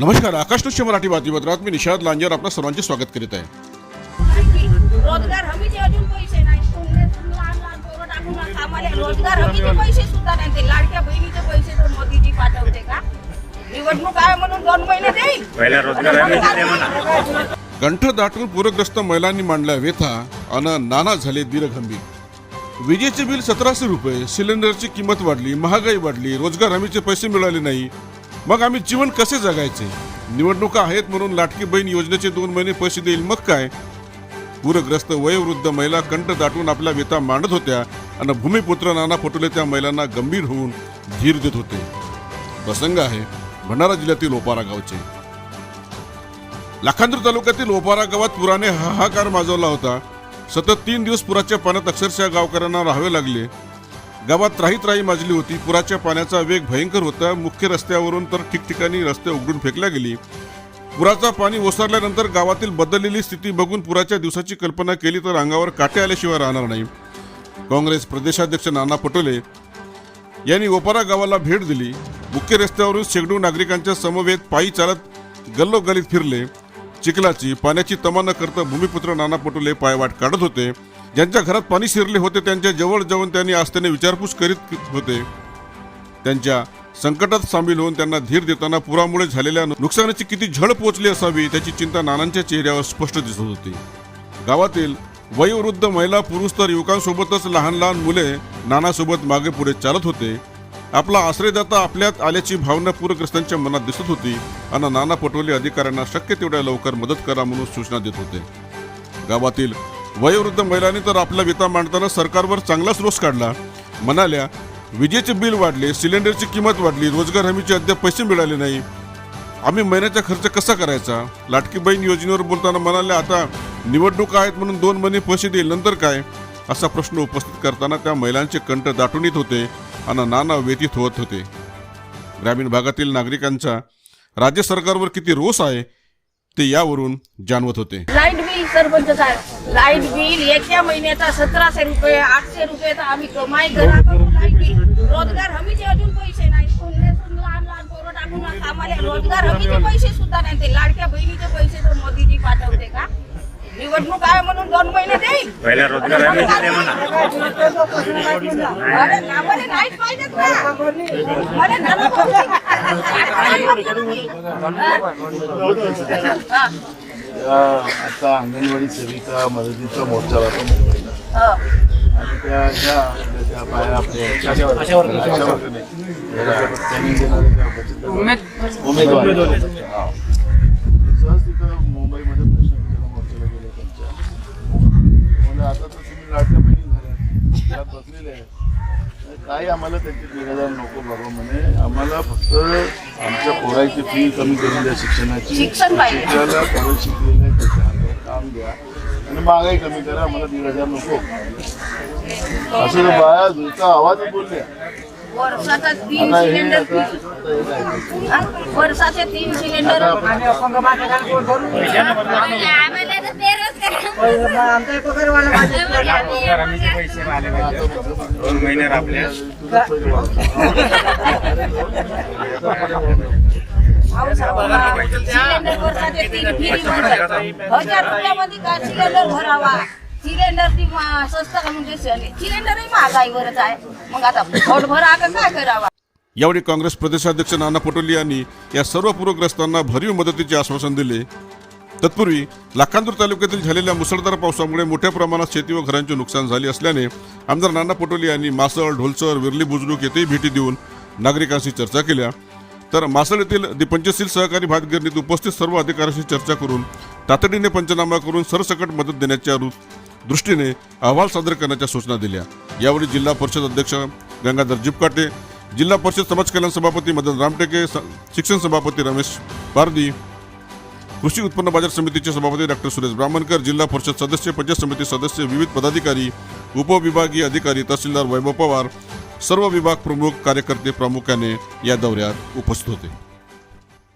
नमस्कार आकाश न्यूजच्या मराठी बातमीपत्रात मी निषाद लांजेर आपलं सर्वांचे स्वागत करीत आहे. रोजगार हमीचे अजून पैसे नाही. पुणे लहान लहान पोरं टाकून कामाला रोजगार हमीचे पैसे सुद्धा नाही. ते लाडक्या बहिणीचे पैसे तर मोदीजी पाठवते का? निवडणूक आहे म्हणून दोन महिने देईल. पहिला रोजगार हमी दे म्हणा. कंठ दाटून पूरग्रस्त महिलांनी मांडल्या व्यथा अन नाना झाले दीर्घंभीर विजेचे बिल सतराशे रुपये सिलेंडरची किंमत वाढली महागाई वाढली रोजगार हमीचे पैसे मिळाले नाही. मग आम्ही जीवन कसे जगायचे? निवडणुका आहेत म्हणून लाटकी बहीण योजनेचे दोन महिने पैसे देईल मग काय? पूरग्रस्त वयोवृद्ध महिला कंठ दाटून आपल्या व्यथा मांडत होत्या आणि भूमिपुत्र नाना पटोले त्या महिलांना गंभीर होऊन धीर देत होते. प्रसंग आहे भंडारा जिल्ह्यातील ओपारा गावचे. लाखांदूर तालुक्यातील ओपारा गावात पुराने हाहाकार माजवला होता. सतत तीन दिवस पुराच्या पाण्यात अक्षरशः गावकऱ्यांना राहावे लागले. गावात त्राही त्राही माजली होती. पुराच्या पाण्याचा वेग भयंकर होता. मुख्य रस्त्यावरून तर ठिकठिकाणी रस्ते उघडून फेकल्या गेली. पुराचा पाणी ओसरल्यानंतर गावातील बदललेली स्थिती बघून पुराच्या दिवसाची कल्पना केली तर अंगावर काटे आल्याशिवाय राहणार नाही. काँग्रेस प्रदेशाध्यक्ष नाना पटोले यांनी ओपारा गावाला भेट दिली. मुख्य रस्त्यावरून शेकडो नागरिकांच्या समवेत पायी चालत गल्लोगल्लीत फिरले. चिखलाची पाण्याची तमा न करता भूमिपुत्र नाना पटोले पायवाट काढत होते. ज्यांच्या घरात पाणी शिरले होते त्यांच्या जवळ जाऊन त्यांनी आस्थेने विचारपूस करीत होते. त्यांच्या संकटात सामील होऊन त्यांना धीर देताना पुरामुळे झालेल्या नुकसानाची किती झळ पोचली असावी त्याची चिंता नानांच्या चेहऱ्यावर स्पष्ट दिसत होती. गावातील वयोवृद्ध महिला पुरुष तर युवकांसोबतच लहान लहान मुले नानासोबत मागे पुढे चालत होते. आपला आश्रयदाता आपल्यात आल्याची भावना पूरग्रस्तांच्या मनात दिसत होती आणि नाना पटोले अधिकाऱ्यांना शक्य तेवढ्या लवकर मदत करा म्हणून सूचना देत होते. गावातील वयोवृद्ध महिलांनी तर आपला विता मांडताना सरकारवर चांगलाच रोष काढला. म्हणाल्या विजेचे बिल वाढले सिलेंडरची किंमत वाढली रोजगार हमीचे अद्याप पैसे मिळाले नाही. आम्ही महिन्याचा खर्च कसा करायचा? लाटकी बहीण योजनेवर बोलताना म्हणाल्या आता निवडणुका आहेत म्हणून दोन महिने पैसे देईल नंतर काय? असा प्रश्न उपस्थित करताना त्या महिलांचे कंठ दाटून येत होते आणि नाना व्यतीत होत होते. ग्रामीण भागातील नागरिकांचा राज्य सरकारवर किती रोष आहे ते यावरून जाणवत होते. सरपंच साहेब लाइट बिल एका महिन्याचा सतराशे रुपये आठशे रुपये तर आम्ही कमाई करा करू लाइट बिल रोजगार हमीचे अजून पैसे नाही. लहान लहान पोरं टाकून कामाला रोजगार हमीचे पैसे सुद्धा नाही. ते लाडक्या बहिणीचे पैसे तर मोदीजी पाठवते का? निवडणूक आहे म्हणून दोन महिने देईल. पहिला रोजगार हमी दे म्हणा. अरे आम्हाला नाहीच ना. अरे हा. आता अंगणवाडी सेविका मदतीचा मोर्चा होता मुंबईला हा. आणि त्या ज्या त्या बाहेर आपल्या त्यांनी देणारे त्या बचत गटात उमेदवार हा. सहज तिथं मुंबईमध्ये प्रश्न विचारून मोर्चाला गेले त्यांच्या म्हणजे आता तर तुम्ही लाडक्या बहिणी झाल्या घरात बसलेले आहे काही आम्हाला त्यांचे दीड हजार नको बाबा म्हणे आम्हाला फक्त आमच्या पोराची फी कमी करून द्या शिक्षणाची शिक्षण पाहिजे. शिक्षणाला पोरं शिकलेले आहेत, त्याच्या काम द्या आणि महागाई कमी करा आम्हाला दीड हजार नको असं तर बाया जुळता आवाज बोलल्या वर्षाचा तीन आता हे सिलेंडर आता आता हे काय? हा? वर्षाचे तीन सिलेंडर पैसे आले पाहिजे दोन महिने आपले हजार रुपयामध्ये सिलेंडर भरावा सिलेंडर स्वस्त म्हणजे सिलेंडरही महागाईवरच आहे मग आता पोट भरा का काय करावा यावेळी काँग्रेस प्रदेशाध्यक्ष नाना पटोले यांनी या सर्व पूरग्रस्तांना भरीव मदतीचे आश्वासन दिले. तत्पूर्वी लाखांदूर तालुक्यातील झालेल्या मुसळधार पावसामुळे मोठ्या प्रमाणात शेती व घरांचे नुकसान झाले असल्याने आमदार नाना पटोले यांनी मासळ ढोलसर विरली बुजुर्ग येथेही भेटी देऊन नागरिकांशी चर्चा केल्या. तर मासळ येथील पंचशील सहकारी भातगिरणीत उपस्थित सर्व अधिकाऱ्यांशी चर्चा करून तातडीने पंचनामा करून सरसकट मदत देण्याच्या दृष्टीने अहवाल सादर करण्याच्या सूचना दिल्या. यावेळी जिल्हा परिषद अध्यक्ष गंगाधर जिपकाटे जिल्हा परिषद समाज कल्याण सभापती मदन रामटेके स- शिक्षण सभापती रमेश पारदी कृषी उत्पन्न बाजार समितीचे सभापती डॉक्टर सुरेश ब्राह्मणकर जिल्हा परिषद सदस्य पंचायत समिती सदस्य विविध पदाधिकारी उपविभागीय अधिकारी तहसीलदार वैभव पवार सर्व विभाग प्रमुख कार्यकर्ते प्रामुख्याने या दौऱ्यात उपस्थित होते.